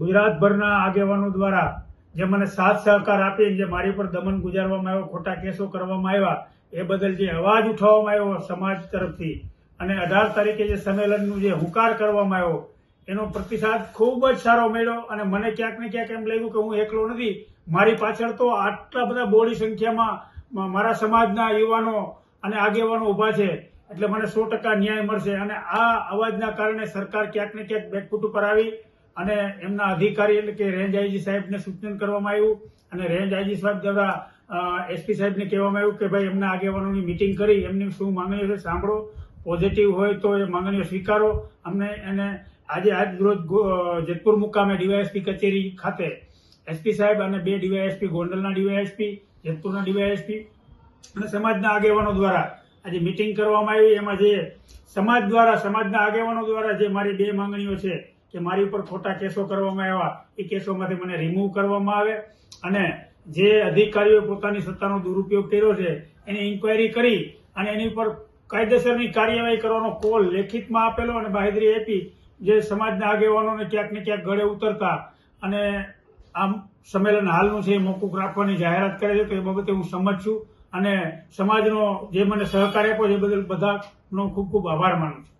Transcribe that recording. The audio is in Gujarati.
ગુજરાતભરના આગેવાનો દ્વારા જે મને સાથ સહકાર આપી, જે મારી પર દમન ગુજારવામાં આવ્યો, ખોટા કેસો કરવામાં આવ્યા, એ બદલ જે અવાજ ઉઠાવવામાં આવ્યો સમાજ તરફથી અને અઢાર તારીખે જે સંમેલનનું જે હુંકાર કરવામાં આવ્યો, એનો પ્રતિસાદ ખૂબ જ સારો મળ્યો અને મને ક્યાંક ને ક્યાંક એમ લાગ્યું કે હું એકલો નથી. મારી પાછળ તો આટલા બધા બોડી સંખ્યામાં મારા સમાજના યુવાનો અને આગેવાનો ઊભા છે, એટલે મને સો ટકા ન્યાય મળશે. અને આ અવાજના કારણે સરકાર ક્યાંક ને ક્યાંક બેકફૂટ ઉપર આવી અને એમના અધિકારી એટલે કે રેન્જ આઈજી સાહેબને સૂચન કરવામાં આવ્યું અને રેન્જ આઈજી સાહેબ દ્વારા એસપી સાહેબને કહેવામાં આવ્યું કે ભાઈ એમના આગેવાનોની મિટિંગ કરી, એમની શું માંગણીઓ છે સાંભળો. પોઝિટિવ હોય તો એ માંગણીઓ સ્વીકારો. અમને એને આજે આજ રોજ જેતપુર મુકામે ડીવાયએસપી કચેરી ખાતે એસપી સાહેબ અને બે ડીવાયએસપી, ગોંડલના ડીવાયએસપી, જેતપુરના ડીવાયએસપી અને સમાજના આગેવાનો દ્વારા આજે મિટિંગ કરવામાં આવી. એમાં જે સમાજ દ્વારા, સમાજના આગેવાનો દ્વારા જે મારી બે માંગણીઓ છે કે મારી ઉપર ખોટા કેસો કરવામાં આવ્યા, એ કેસોમાંથી મને રિમૂવ કરવામાં આવે. અને જે અધિકારીઓ પોતાની સત્તાનો દુરુપયોગ કર્યો છે, એની ઇન્કવાયરી કરી અને એની ઉપર કાયદેસરની કાર્યવાહી કરવાનો કોલ લેખિતમાં આપેલો અને બાહેદરી આપી, જે સમાજના આગેવાનોને ક્યાંક ને ક્યાંક ગળે ઉતરતા અને આમ સંમેલન હાલનું છે એ મોકૂફ રાખવાની જાહેરાત કરે છે, તો એ બાબતે હું સમજ છું. અને સમાજનો જે મને સહકાર આપ્યો છે એ બદલ બધાનો ખૂબ ખૂબ આભાર માનું છું.